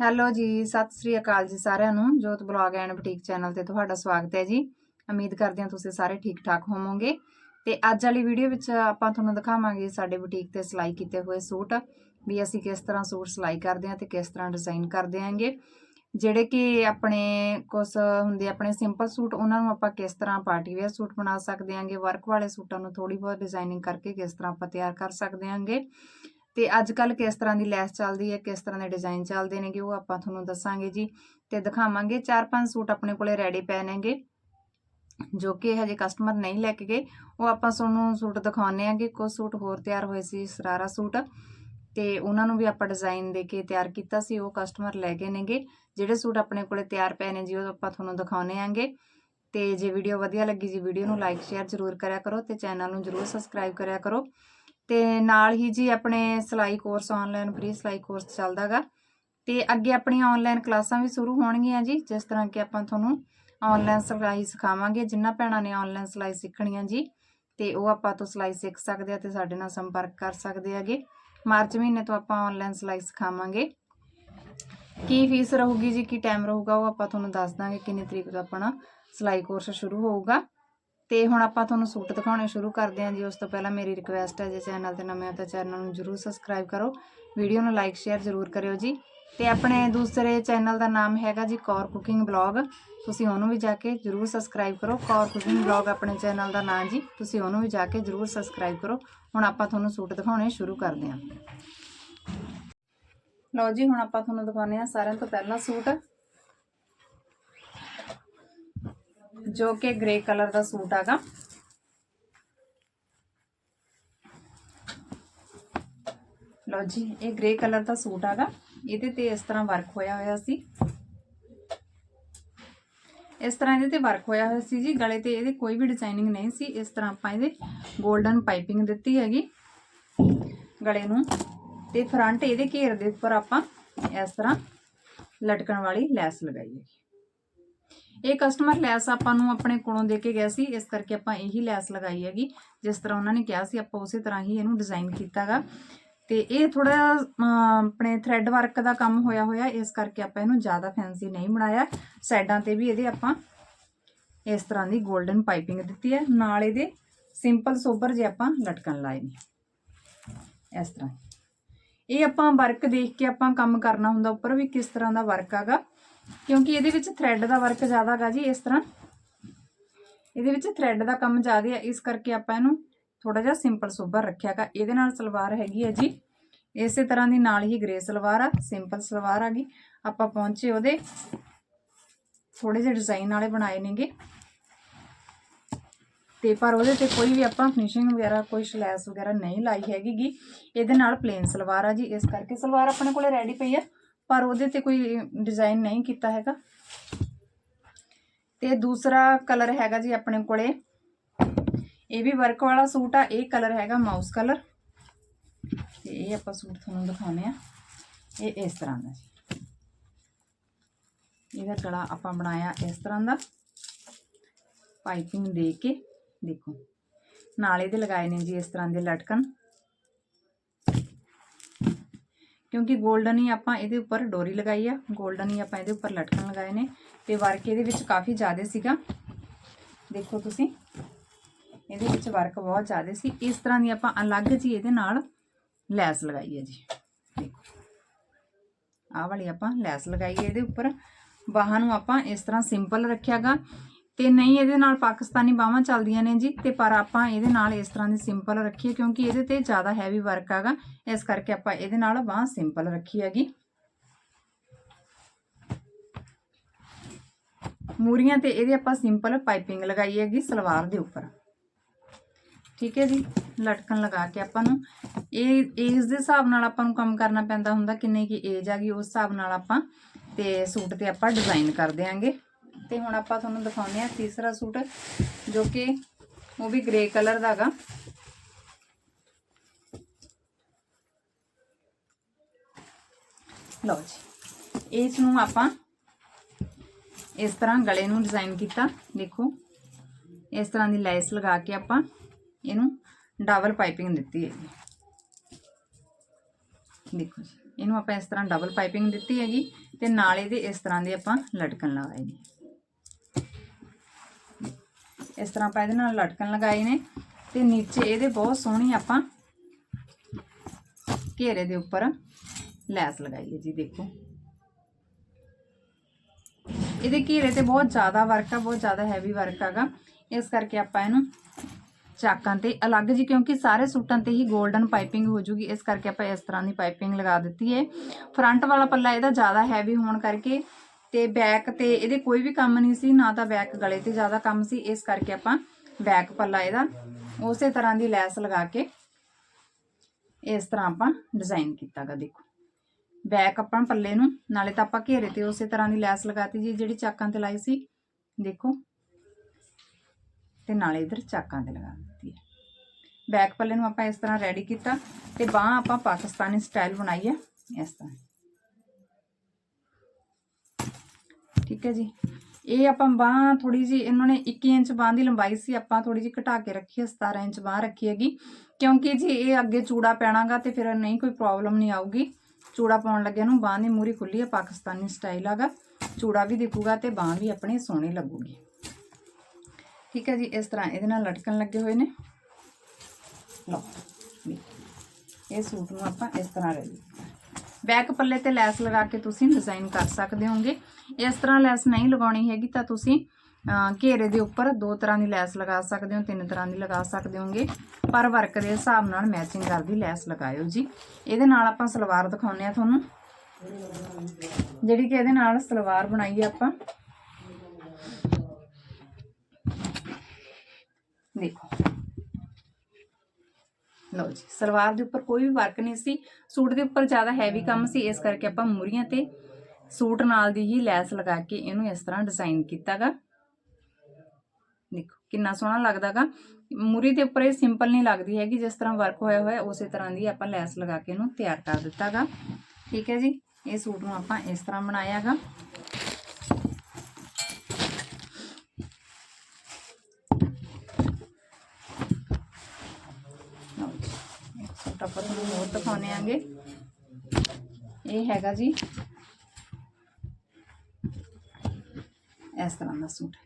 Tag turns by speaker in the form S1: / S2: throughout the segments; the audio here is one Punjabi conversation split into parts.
S1: ਹੈਲੋ ਜੀ, ਸਤਿ ਸ੍ਰੀ ਅਕਾਲ ਜੀ ਸਾਰਿਆਂ ਨੂੰ, ਜੋਤ ਬਲੌਗ ਐਂਡ ਬੁਟੀਕ ਚੈਨਲ ਤੇ ਤੁਹਾਡਾ ਸਵਾਗਤ ਹੈ ਜੀ। ਉਮੀਦ ਕਰਦੇ ਹਾਂ ਤੁਸੀਂ ਸਾਰੇ ਠੀਕ ਠਾਕ ਹੋਵੋਗੇ। ਤੇ ਅੱਜ ਵਾਲੀ ਵੀਡੀਓ ਵਿੱਚ ਆਪਾਂ ਤੁਹਾਨੂੰ ਦਿਖਾਵਾਂਗੇ ਸਾਡੇ ਬੁਟੀਕ ਤੇ ਸਿਲਾਈ ਕੀਤੇ ਹੋਏ ਸੂਟ, ਵੀ ਅਸੀਂ ਕਿਸ ਤਰ੍ਹਾਂ ਸੂਟ ਸਿਲਾਈ ਕਰਦੇ ਹਾਂ ਤੇ ਕਿਸ ਤਰ੍ਹਾਂ ਡਿਜ਼ਾਈਨ ਕਰਦੇ ਆਂਗੇ ਜਿਹੜੇ ਕਿ ਆਪਣੇ ਕੁਝ ਹੁੰਦੇ ਆਪਣੇ ਸਿੰਪਲ ਸੂਟ, ਉਹਨਾਂ ਨੂੰ ਆਪਾਂ ਕਿਸ ਤਰ੍ਹਾਂ ਪਾਰਟੀ ਵੇਅਰ ਸੂਟ ਬਣਾ ਸਕਦੇ ਹਾਂਗੇ ਵਰਕ ਵਾਲੇ ਸੂਟਾਂ ਨੂੰ ਥੋੜੀ ਬਹੁਤ ਡਿਜ਼ਾਈਨਿੰਗ ਕਰਕੇ ਕਿਸ ਤਰ੍ਹਾਂ ਆਪਾਂ ਤਿਆਰ ਕਰ ਸਕਦੇ ਹਾਂਗੇ। ਤੇ ਅੱਜ ਕੱਲ ਕਿਸ ਤਰ੍ਹਾਂ ਦੀ ਲੈਸ ਚੱਲਦੀ ਹੈ, ਕਿਸ ਤਰ੍ਹਾਂ ਦੇ ਡਿਜ਼ਾਈਨ ਚੱਲਦੇ ਨੇਗੇ, ਉਹ ਆਪਾਂ ਤੁਹਾਨੂੰ ਦੱਸਾਂਗੇ ਜੀ ਤੇ ਦਿਖਾਵਾਂਗੇ। ਚਾਰ ਪੰਜ ਸੂਟ ਆਪਣੇ ਕੋਲੇ ਰੈਡੀ ਪਏ ਨੇਗੇ, ਜੋ ਕਿ ਹਜੇ ਕਸਟਮਰ ਨਹੀਂ ਲੈ ਕੇ ਗਏ। ਉਹ ਆਪਾਂ ਤੁਹਾਨੂੰ ਸੂਟ ਦਿਖਾਉਣੇ ਆਂਗੇ ਕੁਝ ਸੂਟ ਹੋਰ ਤਿਆਰ ਹੋਏ ਸੀ, ਸਰਾਰਾ ਸੂਟ। ਤੇ ਉਹਨਾਂ ਨੂੰ ਵੀ ਆਪਾਂ ਡਿਜ਼ਾਈਨ ਦੇ ਕੇ ਤਿਆਰ ਕੀਤਾ ਸੀ, ਉਹ ਕਸਟਮਰ ਲੈ ਗਏ ਨੇਗੇ। ਜਿਹੜੇ ਸੂਟ ਆਪਣੇ ਕੋਲੇ ਤਿਆਰ ਪਏ ਨੇ ਜੀ, ਉਹ ਆਪਾਂ ਤੁਹਾਨੂੰ ਦਿਖਾਉਣੇ ਆਂਗੇ ਤੇ ਜੇ ਵੀਡੀਓ ਵਧੀਆ ਲੱਗੀ ਜੀ ਵੀਡੀਓ ਨੂੰ ਲਾਈਕ ਸ਼ੇਅਰ ਜ਼ਰੂਰ ਕਰਿਆ ਕਰੋ ਤੇ ਚੈਨਲ ਨੂੰ ਜ਼ਰੂਰ ਸਬਸਕ੍ਰਾਈਬ ਕਰਿਆ ਕਰੋ। ਤੇ ਨਾਲ ਹੀ ਜੀ ਆਪਣੇ ਸਿਲਾਈ ਕੋਰਸ ਆਨਲਾਈਨ ਫ੍ਰੀ ਸਿਲਾਈ ਕੋਰਸ ਚੱਲਦਾਗਾ। ਤੇ ਅੱਗੇ ਆਪਣੀਆਂ ਆਨਲਾਈਨ ਕਲਾਸਾਂ ਵੀ ਸ਼ੁਰੂ ਹੋਣਗੀਆਂ ਜੀ, ਜਿਸ ਤਰ੍ਹਾਂ ਕਿ ਆਪਾਂ ਤੁਹਾਨੂੰ ਆਨਲਾਈਨ ਸਿਲਾਈ ਸਿਖਾਵਾਂਗੇ ਜਿਨ੍ਹਾਂ ਭੈਣਾਂ ਨੇ ਆਨਲਾਈਨ ਸਿਲਾਈ ਸਿੱਖਣੀਆਂ ਜੀ, ਤੇ ਉਹ ਆਪਾਂ ਤੋਂ ਸਿਲਾਈ ਸਿੱਖ ਸਕਦੇ ਆ ਤੇ ਸਾਡੇ ਨਾਲ ਸੰਪਰਕ ਕਰ ਸਕਦੇ ਹੈਗੇ। ਮਾਰਚ ਮਹੀਨੇ ਤੋਂ ਆਪਾਂ ਆਨਲਾਈਨ ਸਿਲਾਈ ਸਿਖਾਵਾਂਗੇ। ਕੀ ਫੀਸ ਰਹੂਗੀ ਜੀ, ਕੀ ਟਾਈਮ ਰਹੂਗਾ, ਉਹ ਆਪਾਂ ਤੁਹਾਨੂੰ ਦੱਸ ਦਾਂਗੇ ਕਿੰਨੀ ਤਰੀਕ ਤੋਂ ਆਪਣਾ ਸਿਲਾਈ ਕੋਰਸ ਸ਼ੁਰੂ ਹੋਊਗਾ। ਤੇ ਹੁਣ ਆਪਾਂ ਤੁਹਾਨੂੰ ਸੂਟ ਦਿਖਾਉਣੇ ਸ਼ੁਰੂ ਕਰਦੇ ਹਾਂ ਜੀ। ਉਸ ਤੋਂ ਪਹਿਲਾਂ ਮੇਰੀ ਰਿਕੁਐਸਟ ਹੈ ਜੇ ਚੈਨਲ ਤੇ ਨਵੇਂ ਹੋ ਤਾਂ ਚੈਨਲ ਨੂੰ ਜਰੂਰ ਸਬਸਕ੍ਰਾਈਬ ਕਰੋ। ਵੀਡੀਓ ਨੂੰ ਲਾਈਕ ਸ਼ੇਅਰ ਜਰੂਰ ਕਰਿਓ ਜੀ। ਤੇ ਆਪਣੇ ਦੂਸਰੇ ਚੈਨਲ ਦਾ ਨਾਮ ਹੈਗਾ ਜੀ ਕੌਰ ਕੁਕਿੰਗ ਬਲੌਗ ਤੁਸੀਂ ਉਹਨੂੰ ਵੀ ਜਾ ਕੇ ਜਰੂਰ ਸਬਸਕ੍ਰਾਈਬ ਕਰੋ। ਕੌਰ ਕੁਕਿੰਗ ਬਲੌਗ ਆਪਣੇ ਚੈਨਲ ਦਾ ਨਾਮ ਜੀ, ਤੁਸੀਂ ਉਹਨੂੰ ਵੀ ਜਾ ਕੇ ਜਰੂਰ ਸਬਸਕ੍ਰਾਈਬ ਕਰੋ। ਹੁਣ ਆਪਾਂ ਤੁਹਾਨੂੰ ਸੂਟ ਦਿਖਾਉਣੇ ਸ਼ੁਰੂ ਕਰਦੇ ਹਾਂ। ਲਓ ਜੀ, ਹੁਣ ਆਪਾਂ ਤੁਹਾਨੂੰ ਦਿਖਾਉਂਦੇ ਹਾਂ ਸਾਰਿਆਂ ਤੋਂ ਪਹਿਲਾ ਸੂਟ। ਜੋ ਕਿ ਗ੍ਰੇ ਕਲਰ ਦਾ ਸੂਟ ਹੈਗਾ। ਲਓ ਜੀ, ਇਹ ਗ੍ਰੇ ਕਲਰ ਦਾ ਸੂਟ ਹੈਗਾ। ਇਹਦੇ ਤੇ ਇਸ ਤਰ੍ਹਾਂ ਵਰਕ ਹੋਇਆ ਹੋਇਆ ਸੀ। ਇਸ ਤਰ੍ਹਾਂ ਇਹਦੇ ਤੇ ਵਰਕ ਹੋਇਆ ਹੋਇਆ ਸੀ ਜੀ। ਗਲੇ ਤੇ ਇਹਦੇ ਕੋਈ ਵੀ ਡਿਜ਼ਾਈਨਿੰਗ ਨਹੀਂ ਸੀ। ਇਸ ਤਰ੍ਹਾਂ ਆਪਾਂ ਇਹਦੇ 골ਡਨ ਪਾਈਪਿੰਗ ਦਿੱਤੀ ਹੈਗੀ ਗਲੇ ਨੂੰ। ਤੇ ਫਰੰਟ ਇਹਦੇ ਘੇਰ ਦੇ ਉੱਪਰ ਆਪਾਂ ਇਸ ਤਰ੍ਹਾਂ ਲਟਕਣ ਵਾਲੀ ਲੈਸ ਲਗਾਈ ਹੈਗੀ। ਇਹ ਕਸਟਮਰ ਲੈਸ ਆਪਾਂ ਨੂੰ ਆਪਣੇ ਕੋਲੋਂ ਦੇ ਕੇ ਗਿਆ ਸੀ, ਇਸ ਕਰਕੇ ਆਪਾਂ ਇਹੀ ਲੈਸ ਲਗਾਈ ਹੈਗੀ। ਜਿਸ ਤਰ੍ਹਾਂ ਉਹਨਾਂ ਨੇ ਕਿਹਾ ਸੀ, ਆਪਾਂ ਉਸੇ ਤਰ੍ਹਾਂ ਹੀ ਇਹਨੂੰ ਡਿਜ਼ਾਈਨ ਕੀਤਾਗਾ। ਤੇ ਇਹ ਥੋੜਾ ਆਪਣੇ ਥ੍ਰੈਡ ਵਰਕ ਦਾ ਕੰਮ ਹੋਇਆ ਹੋਇਆ ਇਸ ਕਰਕੇ ਆਪਾਂ ਇਹਨੂੰ ਜ਼ਿਆਦਾ ਫੈਂਸੀ ਨਹੀਂ ਬਣਾਇਆ। ਸਾਈਡਾਂ ਤੇ ਵੀ ਇਹਦੇ ਆਪਾਂ ਇਸ ਤਰ੍ਹਾਂ ਦੀ 골ਡਨ ਪਾਈਪਿੰਗ ਦਿੱਤੀ ਹੈ। ਨਾਲ ਇਹਦੇ ਸਿੰਪਲ ਸੋਬਰ ਜੇ ਆਪਾਂ ਲਟਕਣ ਲਾਏ ਨੇ। ਇਸ ਤਰ੍ਹਾਂ। ਇਹ ਆਪਾਂ ਵਰਕ ਦੇਖ ਕੇ ਆਪਾਂ ਕੰਮ ਕਰਨਾ ਹੁੰਦਾ, ਉੱਪਰ ਵੀ ਕਿਸ ਤਰ੍ਹਾਂ ਦਾ ਵਰਕ ਆਗਾ। ਕਿਉਂਕਿ ਇਹਦੇ ਵਿੱਚ ਥ੍ਰੈਡ ਦਾ ਵਰਕ ਜ਼ਿਆਦਾ ਹੈਗਾ ਜੀ ਇਸ ਤਰ੍ਹਾਂ। ਇਹਦੇ ਵਿੱਚ ਥ੍ਰੈਡ ਦਾ ਕੰਮ ਜ਼ਿਆਦਾ ਹੈ ਇਸ ਕਰਕੇ ਆਪਾਂ ਇਹਨੂੰ ਥੋੜਾ ਜਿਹਾ ਸਿੰਪਲ ਸੋਬਰ ਰੱਖਿਆਗਾ ਇਹਦੇ ਨਾਲ ਸਲਵਾਰ ਹੈਗੀ ਹੈ ਜੀ। ਇਸੇ ਤਰ੍ਹਾਂ ਦੀ ਨਾਲ ਹੀ ਗ੍ਰੇ ਸਲਵਾਰ ਆ ਸਿੰਪਲ ਸਲਵਾਰ ਆ ਗਈ। ਆਪਾਂ ਪਹੁੰਚੇ ਉਹਦੇ। ਥੋੜੇ ਜਿਹੇ ਡਿਜ਼ਾਈਨ ਵਾਲੇ ਬਣਾਏ ਨੇਗੇ। ਤੇ ਪਰ ਉਹਦੇ ਤੇ ਕੋਈ ਵੀ ਆਪਾਂ ਫਿਨਿਸ਼ਿੰਗ ਵਗੈਰਾ, ਕੋਈ ਸ਼ਲੈਸ ਵਗੈਰਾ ਨਹੀਂ ਲਾਈ ਹੈਗੀਗੀ ਇਹਦੇ ਨਾਲ ਪਲੇਨ ਸਲਵਾਰ ਆ ਜੀ। ਇਸ ਕਰਕੇ ਸਲਵਾਰ ਆਪਣੇ ਕੋਲੇ ਰੈਡੀ ਪਈ ਆ। ਪਰ ਉਹਦੇ ਤੇ ਕੋਈ ਡਿਜ਼ਾਈਨ ਨਹੀਂ ਕੀਤਾ ਹੈਗਾ। ਤੇ ਦੂਸਰਾ ਕਲਰ ਹੈਗਾ ਜੀ ਆਪਣੇ ਕੋਲੇ। ਇਹ ਵੀ ਵਰਕ ਵਾਲਾ ਸੂਟ ਆ, ਇਹ ਕਲਰ ਹੈਗਾ ਮਾਊਸ ਕਲਰ ਤੇ ਇਹ ਆਪਾਂ ਸੂਟ ਤੁਹਾਨੂੰ ਦਿਖਾਉਨੇ ਆ ਇਹ ਇਸ ਤਰ੍ਹਾਂ ਦਾ ਜੀ। ਇਹਦਾ ਗਲਾ ਆਪਾਂ ਬਣਾਇਆ ਇਸ ਤਰ੍ਹਾਂ ਦਾ। ਪਾਈਪਿੰਗ ਦੇ ਕੇ ਦੇਖੋ। ਨਾਲ ਇਹਦੇ ਲਗਾਏ ਨੇ ਜੀ ਇਸ ਤਰ੍ਹਾਂ ਦੇ ਲਟਕਣ। ਕਿਉਂਕਿ 골ਡਨ ਹੀ ਆਪਾਂ ਇਹਦੇ ਉੱਪਰ ਡੋਰੀ ਲਗਾਈ ਆ 골ਡਨ ਹੀ ਆਪਾਂ ਇਹਦੇ ਉੱਪਰ ਲਟਕਣ ਲਗਾਏ ਨੇ ਤੇ ਵਰਕ ਇਹਦੇ ਵਿੱਚ ਕਾਫੀ ਜ਼ਿਆਦਾ ਸੀਗਾ। ਦੇਖੋ ਤੁਸੀਂ, ਇਹਦੇ ਵਿੱਚ ਵਰਕ ਬਹੁਤ ਜ਼ਿਆਦਾ ਸੀ। ਇਸ ਤਰ੍ਹਾਂ ਦੀ ਆਪਾਂ ਅਲੱਗ ਜੀ ਇਹਦੇ ਨਾਲ ਲੈਸ ਲਗਾਈ ਹੈ ਜੀ। ਦੇਖੋ, ਆਹ ਵਾਲੀ ਆਪਾਂ ਲੈਸ ਲਗਾਈ ਹੈ ਇਹਦੇ ਉੱਪਰ। ਬਾਹਾਂ ਨੂੰ ਆਪਾਂ ਇਸ ਤਰ੍ਹਾਂ ਸਿੰਪਲ ਰੱਖਿਆਗਾ। ਤੇ ਨਹੀਂ, ਇਹਦੇ ਨਾਲ ਪਾਕਿਸਤਾਨੀ ਬਾਹਾਂ ਚੱਲਦੀਆਂ ਨੇ ਜੀ, ਤੇ ਪਰ ਆਪਾਂ ਇਹਦੇ ਨਾਲ ਇਸ ਤਰ੍ਹਾਂ ਦੀ ਸਿੰਪਲ ਰੱਖੀਏ, ਕਿਉਂਕਿ ਇਹਦੇ ਤੇ ਜ਼ਿਆਦਾ ਹੈਵੀ ਵਰਕ ਆਗਾ ਇਸ ਕਰਕੇ ਆਪਾਂ ਇਹਦੇ ਨਾਲ ਬਾਹ ਸਿੰਪਲ ਰੱਖੀ ਹੈਗੀ। ਮੂਰੀਆਂ ਤੇ ਇਹਦੇ ਆਪਾਂ ਸਿੰਪਲ ਪਾਈਪਿੰਗ ਲਗਾਈ ਹੈਗੀ ਸਲਵਾਰ ਦੇ ਉੱਪਰ। ਠੀਕ ਹੈ ਜੀ, ਲਟਕਣ ਲਗਾ ਕੇ ਆਪਾਂ ਨੂੰ। ਇਹ ਏਜ ਦੇ ਹਿਸਾਬ ਨਾਲ ਆਪਾਂ ਨੂੰ ਕੰਮ ਕਰਨਾ ਪੈਂਦਾ ਹੁੰਦਾ ਕਿੰਨੇ ਕੀ ਏਜ ਆ ਗਈ ਉਸ ਹਿਸਾਬ ਨਾਲ ਆਪਾਂ ਤੇ ਸੂਟ ਤੇ ਆਪਾਂ ਡਿਜ਼ਾਈਨ ਕਰ ਦਿਆਂਗੇ। ਤੇ ਹੁਣ ਆਪਾਂ ਤੁਹਾਨੂੰ ਦਿਖਾਉਂਦੇ ਆ ਤੀਸਰਾ ਸੂਟ, ਜੋ ਕਿ ਉਹ ਵੀ ਗ੍ਰੇ ਕਲਰ ਦਾ ਦਾਗਾ ਲਓ ਜੀ, ਇਸ ਨੂੰ ਆਪਾਂ ਇਸ ਤਰ੍ਹਾਂ ਗਲੇ ਨੂੰ ਡਿਜ਼ਾਈਨ ਕੀਤਾ, ਦੇਖੋ। ਇਸ ਤਰ੍ਹਾਂ ਦੀ ਲੈਸ ਲਗਾ ਕੇ ਆਪਾਂ ਇਹਨੂੰ ਡਬਲ ਪਾਈਪਿੰਗ ਦਿੱਤੀ ਹੈ ਦੇਖੋ ਜੀ, ਇਹਨੂੰ ਆਪਾਂ ਇਸ ਤਰ੍ਹਾਂ ਡਬਲ ਪਾਈਪਿੰਗ ਦਿੱਤੀ ਹੈਗੀ ਤੇ ਨਾਲ ਇਹਦੇ ਇਸ ਤਰ੍ਹਾਂ ਦੇ ਆਪਾਂ ਲਟਕਣ ਲਗਾਏ ਨੇ। ਇਸ ਤਰ੍ਹਾਂ ਆਪਾਂ ਇਹਦੇ ਨਾਲ ਲਟਕਣ ਲਗਾਏ ਨੇ ਤੇ ਨੀਚੇ ਇਹਦੇ ਬਹੁਤ ਸੋਹਣੀ ਆਪਾਂ ਘੇਰੇ ਦੇ ਉੱਪਰ ਲੈਸ ਲਗਾਈ ਹੈ ਜੀ, ਦੇਖੋ। ਇਹਦੇ ਘੇਰੇ ਤੇ ਬਹੁਤ ਜ਼ਿਆਦਾ ਵਰਕ ਆ, ਬਹੁਤ ਜ਼ਿਆਦਾ ਹੈਵੀ ਵਰਕ ਹੈਗਾ ਇਸ ਕਰਕੇ ਆਪਾਂ ਇਹਨੂੰ ਚਾਕਾਂ ਤੇ ਅਲੱਗ ਜੀ, ਕਿਉਂਕਿ ਸਾਰੇ ਸੂਟਾਂ ਤੇ ਹੀ 골ਡਨ ਪਾਈਪਿੰਗ ਹੋ ਜੂਗੀ। ਇਸ ਕਰਕੇ ਆਪਾਂ ਇਸ ਤਰ੍ਹਾਂ ਦੀ ਪਾਈਪਿੰਗ ਲਗਾ ਦਿੱਤੀ ਹੈ। ਫਰੰਟ ਵਾਲਾ ਪੱਲਾ ਇਹਦਾ ਜ਼ਿਆਦਾ ਹੈਵੀ ਹੋਣ ਕਰਕੇ ਤੇ ਬੈਕ ਤੇ ਇਹਦੇ ਕੋਈ ਵੀ ਕੰਮ ਨਹੀਂ ਸੀ, ਨਾ ਤਾਂ ਬੈਕ ਗਲੇ ਤੇ ਜ਼ਿਆਦਾ ਕੰਮ ਸੀ, ਇਸ ਕਰਕੇ ਆਪਾਂ ਬੈਕ ਪੱਲਾ ਇਹਦਾ ਉਸੇ ਤਰ੍ਹਾਂ ਦੀ ਲੈਸ ਲਗਾ ਕੇ ਇਸ ਤਰ੍ਹਾਂ ਆਪਾਂ ਡਿਜ਼ਾਈਨ ਕੀਤਾਗਾ ਦੇਖੋ। ਬੈਕ ਆਪਾਂ ਪੱਲੇ ਨੂੰ, ਨਾਲੇ ਤਾਂ ਆਪਾਂ ਘੇਰੇ ਤੇ ਉਸੇ ਤਰ੍ਹਾਂ ਦੀ ਲੈਸ ਲਗਾਤੀ ਜੀ, ਜਿਹੜੀ ਚਾਕਾਂ ਤੇ ਲਾਈ ਸੀ, ਦੇਖੋ। ਤੇ ਨਾਲੇ ਇਧਰ ਚਾਕਾਂ ਤੇ ਲਗਾ ਦਿੱਤੀ ਹੈ। ਬੈਕ ਪੱਲੇ ਨੂੰ ਆਪਾਂ ਇਸ ਤਰ੍ਹਾਂ ਰੈਡੀ ਕੀਤਾ ਤੇ ਬਾਹ ਆਪਾਂ ਪਾਕਿਸਤਾਨੀ ਸਟਾਈਲ ਬਣਾਈ ਹੈ, ਇਸ ਤਰ੍ਹਾਂ। ਠੀਕ ਹੈ ਜੀ। ਇਹ ਆਪਾਂ ਬਾਹ ਥੋੜੀ ਜੀ ਇਹਨਾਂ ਨੇ 21 ਇੰਚ ਬਾਹ ਦੀ ਲੰਬਾਈ ਸੀ, ਆਪਾਂ ਥੋੜੀ ਜੀ ਘਟਾ ਕੇ ਰੱਖੀ ਹੈ 17 ਇੰਚ ਬਾਹ ਰੱਖੀ ਹੈਗੀ। ਕਿਉਂਕਿ ਜੀ ਇਹ ਅੱਗੇ ਚੂੜਾ ਪੈਣਾਗਾ ਤੇ ਫਿਰ ਨਹੀਂ ਕੋਈ ਪ੍ਰੋਬਲਮ ਨਹੀਂ ਆਊਗੀ। ਚੂੜਾ ਪਾਉਣ ਲੱਗਿਆ ਨੂੰ ਬਾਹ ਦੀ ਮੂਰੀ ਖੁੱਲੀ ਹੈ, ਪਾਕਿਸਤਾਨੀ ਸਟਾਈਲ ਹੈਗਾ ਚੂੜਾ ਵੀ ਦਿਖੂਗਾ ਤੇ ਬਾਹ ਵੀ ਆਪਣੇ ਸੋਹਣੀ ਲੱਗੂਗੀ। ਠੀਕ ਹੈ ਜੀ, ਇਸ ਤਰ੍ਹਾਂ ਇਹਦੇ ਨਾਲ ਲਟਕਣ ਲੱਗੇ ਹੋਏ ਨੇ। ਲਓ ਇਹ ਸੂਟ ਨੂੰ ਆਪਾਂ ਇਸ ਤਰ੍ਹਾਂ ਰੈਡੀ ਬੈਕ ਪੱਲੇ ਤੇ ਲੈਸ ਲਗਾ ਕੇ ਤੁਸੀਂ ਡਿਜ਼ਾਈਨ ਕਰ ਸਕਦੇ ਹੋਗੇ। ਇਸ ਤਰ੍ਹਾਂ ਲੈਸ ਨਹੀਂ ਲਗਾਉਣੀ ਹੈਗੀ ਤਾਂ ਤੁਸੀਂ ਘੇਰੇ ਦੇ ਉੱਪਰ ਦੋ ਤਰ੍ਹਾਂ ਦੀ ਲੈਸ ਲਗਾ ਸਕਦੇ ਹੋ, ਤਿੰਨ ਤਰ੍ਹਾਂ ਦੀ ਲਗਾ ਸਕਦੇ ਹੋਗੇ। ਪਰ ਵਰਕ ਦੇ ਹਿਸਾਬ ਨਾਲ ਮੈਚਿੰਗ ਕਰਦੀ ਲੈਸ ਲਗਾਇਓ ਜੀ। ਇਹਦੇ ਨਾਲ ਆਪਾਂ ਸਲਵਾਰ ਦਿਖਾਉਂਦੇ ਆ ਤੁਹਾਨੂੰ। ਜਿਹੜੀ ਕਿ ਇਹਦੇ ਨਾਲ ਸਲਵਾਰ ਬਣਾਈ ਹੈ ਆਪਾਂ। ਦੇਖੋ। ਲਓ ਜੀ, ਸਲਵਾਰ ਦੇ ਉੱਪਰ ਕੋਈ ਵੀ ਵਰਕ ਨਹੀਂ ਸੀ। ਸੂਟ ਦੇ ਉੱਪਰ ਜ਼ਿਆਦਾ ਹੈਵੀ ਕੰਮ ਸੀ, ਇਸ ਕਰਕੇ ਆਪਾਂ ਮੂਰੀਆਂ ਤੇ ਸੂਟ ਨਾਲ ਦੀ ਹੀ ਲੈਸ ਲਗਾ ਕੇ ਇਹਨੂੰ ਇਸ ਤਰ੍ਹਾਂ ਡਿਜ਼ਾਈਨ ਕੀਤਾਗਾ। ਦੇਖੋ, ਕਿੰਨਾ ਸੋਹਣਾ ਲੱਗਦਾਗਾ। ਮੂਰੀ ਦੇ ਉੱਪਰ ਇਹ ਸਿੰਪਲ ਨਹੀਂ ਲੱਗਦੀ ਹੈਗੀ, ਜਿਸ ਤਰ੍ਹਾਂ ਵਰਕ ਹੋਇਆ ਹੋਇਆ, ਉਸੇ ਤਰ੍ਹਾਂ ਦੀ ਆਪਾਂ ਲੈਸ ਲਗਾ ਕੇ ਇਹਨੂੰ ਤਿਆਰ ਕਰ ਦਿੱਤਾਗਾ। ਠੀਕ ਹੈ ਜੀ? ਇਹ ਸੂਟ ਨੂੰ ਆਪਾਂ ਇਸ ਤਰ੍ਹਾਂ ਬਣਾਇਆਗਾ। ਲਓ ਆਪਾਂ ਤੁਹਾਨੂੰ ਹੋਰ ਦਿਖਾਉਣੇ ਆਂਗੇ। ਇਹ ਹੈਗਾ ਜੀ ਇਸ ਤਰ੍ਹਾਂ ਦਾ ਸੂਟ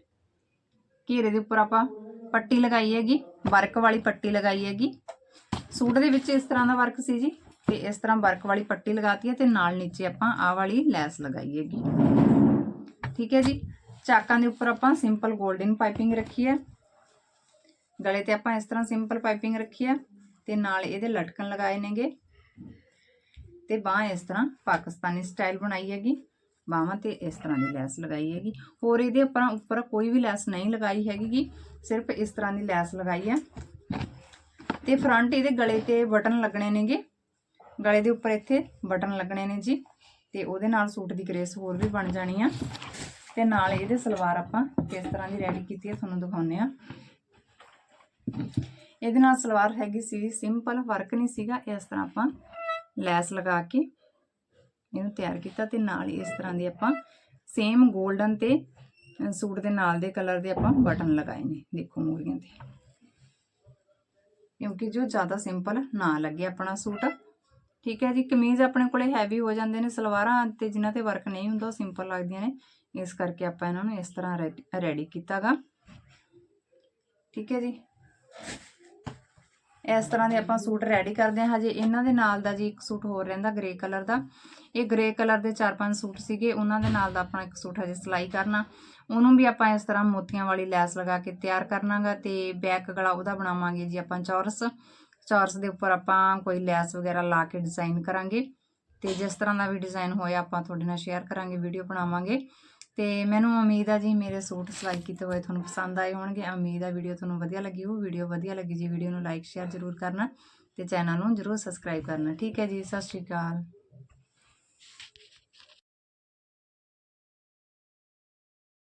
S1: ਘੇਰੇ ਦੇ ਉੱਪਰ ਆਪਾਂ ਪੱਟੀ ਲਗਾਈ ਹੈਗੀ, ਵਰਕ ਵਾਲੀ ਪੱਟੀ ਲਗਾਈ ਹੈਗੀ। ਸੂਟ ਦੇ ਵਿੱਚ ਇਸ ਤਰ੍ਹਾਂ ਦਾ ਵਰਕ ਸੀ ਜੀ, ਤੇ ਇਸ ਤਰ੍ਹਾਂ ਵਰਕ ਵਾਲੀ ਪੱਟੀ ਲਗਾਤੀ ਹੈ ਤੇ ਨਾਲ ਨੀਚੇ ਆਪਾਂ ਆਹ ਵਾਲੀ ਲੈਸ ਲਗਾਈ ਹੈਗੀ। ਠੀਕ ਹੈ ਜੀ, ਚਾਕਾਂ ਦੇ ਉੱਪਰ ਆਪਾਂ ਸਿੰਪਲ 골ਡਨ ਪਾਈਪਿੰਗ ਰੱਖੀ ਹੈ। ਗਲੇ ਤੇ ਆਪਾਂ ਇਸ ਤਰ੍ਹਾਂ ਸਿੰਪਲ ਪਾਈਪਿੰਗ ਰੱਖੀ ਹੈ ਤੇ ਨਾਲ ਇਹਦੇ ਲਟਕਣ ਲਗਾਏ ਨੇਗੇ। ਤੇ ਬਾਹ ਇਸ ਤਰ੍ਹਾਂ ਪਾਕਿਸਤਾਨੀ ਸਟਾਈਲ ਬਣਾਈ ਹੈਗੀ। ਬਾਹਾਂ ਤੇ ਇਸ ਤਰ੍ਹਾਂ ਦੀ ਲੈਸ ਲਗਾਈ ਹੈਗੀ। ਹੋਰ ਇਹਦੇ ਉੱਪਰ ਉੱਪਰ ਕੋਈ ਵੀ ਲੈਸ ਨਹੀਂ ਲਗਾਈ ਹੈਗੀ ਗੀ, ਸਿਰਫ ਇਸ ਤਰ੍ਹਾਂ ਦੀ ਲੈਸ ਲਗਾਈ ਹੈ ਤੇ ਫਰੰਟ ਇਹਦੇ ਗਲੇ ਤੇ ਬਟਨ ਲੱਗਣੇ ਨੇਗੇ ਗਲੇ ਦੇ ਉੱਪਰ ਇੱਥੇ ਬਟਨ ਲੱਗਣੇ ਨੇ ਜੀ। ਤੇ ਉਹਦੇ ਨਾਲ ਸੂਟ ਦੀ ਗ੍ਰੇਸ ਹੋਰ ਵੀ ਬਣ ਜਾਣੀ ਆ। ਤੇ ਨਾਲ ਇਹਦੇ ਸਲਵਾਰ ਆਪਾਂ ਕਿਸ ਤਰ੍ਹਾਂ ਦੀ ਰੈਡੀ ਕੀਤੀ ਹੈ ਤੁਹਾਨੂੰ ਦਿਖਾਉਂਦੇ ਆ। ਇਹਦੇ ਨਾਲ ਸਲਵਾਰ ਹੈਗੀ ਸੀ ਸਿੰਪਲ ਵਰਕ ਨਹੀਂ ਸੀਗਾ। ਇਸ ਤਰ੍ਹਾਂ ਆਪਾਂ ਲੈਸ ਲਗਾ ਕੇ ਇਹਨੂੰ ਤਿਆਰ ਕੀਤਾ ਤੇ ਨਾਲ ਹੀ ਇਸ ਤਰ੍ਹਾਂ ਦੇ ਆਪਾਂ ਸੇਮ 골ਡਨ ਤੇ ਸੂਟ ਦੇ ਨਾਲ ਦੇ ਕਲਰ ਦੇ ਆਪਾਂ ਬਟਨ ਲਗਾਏ ਨੇ, ਦੇਖੋ ਮੂਰੀਆਂ ਤੇ। ਕਿਉਂਕਿ ਜੋ ਜ਼ਿਆਦਾ ਸਿੰਪਲ ਨਾ ਲੱਗੇ ਆਪਣਾ ਸੂਟ। ਠੀਕ ਹੈ ਜੀ, ਕਮੀਜ਼ ਆਪਣੇ ਕੋਲੇ ਹੈਵੀ ਹੋ ਜਾਂਦੇ ਨੇ, ਸਲਵਾਰਾਂ ਤੇ ਜਿਨ੍ਹਾਂ ਤੇ ਵਰਕ ਨਹੀਂ ਹੁੰਦਾ, ਉਹ ਸਿੰਪਲ ਲੱਗਦੀਆਂ ਨੇ। ਇਸ ਕਰਕੇ ਆਪਾਂ ਇਹਨਾਂ ਨੂੰ ਇਸ ਤਰ੍ਹਾਂ ਰੈਡੀ ਕੀਤਾਗਾ। ਠੀਕ ਹੈ ਜੀ। ਇਸ ਤਰ੍ਹਾਂ ਦੇ ਆਪਾਂ ਸੂਟ ਰੈਡੀ ਕਰਦੇ ਹਾਂ। ਹਜੇ ਇਹਨਾਂ ਦੇ ਨਾਲ ਦਾ ਜੀ ਇੱਕ ਸੂਟ ਹੋਰ ਰਹਿੰਦਾ ਗ੍ਰੇ ਕਲਰ ਦਾ। ਇਹ ਗ੍ਰੇ ਕਲਰ ਦੇ ਚਾਰ ਪੰਜ ਸੂਟ ਸੀਗੇ। ਉਹਨਾਂ ਦੇ ਨਾਲ ਦਾ ਆਪਣਾ ਇੱਕ ਸੂਟ ਹਜੇ ਸਿਲਾਈ ਕਰਨਾ। ਉਹਨੂੰ ਵੀ ਆਪਾਂ ਇਸ ਤਰ੍ਹਾਂ ਮੋਤੀਆਂ ਵਾਲੀ ਲੈਸ ਲਗਾ ਕੇ ਤਿਆਰ ਕਰਨਾਗਾ ਤੇ ਬੈਕ ਗਲਾ ਉਹਦਾ ਬਣਾਵਾਂਗੇ ਜੀ ਆਪਾਂ ਚੌਰਸ। ਚੌਰਸ ਦੇ ਉੱਪਰ ਆਪਾਂ ਕੋਈ ਲੈਸ ਵਗੈਰਾ ਲਾ ਕੇ ਡਿਜ਼ਾਈਨ ਕਰਾਂਗੇ। ਤੇ ਜਿਸ ਤਰ੍ਹਾਂ ਦਾ ਵੀ ਡਿਜ਼ਾਈਨ ਹੋਇਆ ਆਪਾਂ ਤੁਹਾਡੇ ਨਾਲ ਸ਼ੇਅਰ ਕਰਾਂਗੇ ਵੀਡੀਓ ਬਣਾਵਾਂਗੇ। ਤੇ ਮੈਨੂੰ ਉਮੀਦ ਆ ਜੀ ਮੇਰੇ ਸੂਟ ਸਿਲਾਈ ਕੀਤੇ ਹੋਏ ਤੁਹਾਨੂੰ ਪਸੰਦ ਆਏ ਹੋਣਗੇ। ਉਮੀਦ ਆ ਵੀਡੀਓ ਤੁਹਾਨੂੰ ਵਧੀਆ ਲੱਗੀ ਹੋ ਵੀਡੀਓ ਵਧੀਆ ਲੱਗੀ ਜੀ ਵੀਡੀਓ ਨੂੰ ਲਾਈਕ ਸ਼ੇਅਰ ਜ਼ਰੂਰ ਕਰਨਾ ਤੇ ਚੈਨਲ ਨੂੰ ਜ਼ਰੂਰ ਸਬਸਕ੍ਰਾਈਬ ਕਰਨਾ। ਠੀਕ ਹੈ ਜੀ, ਸਤਿ ਸ਼੍ਰੀ ਅਕਾਲ।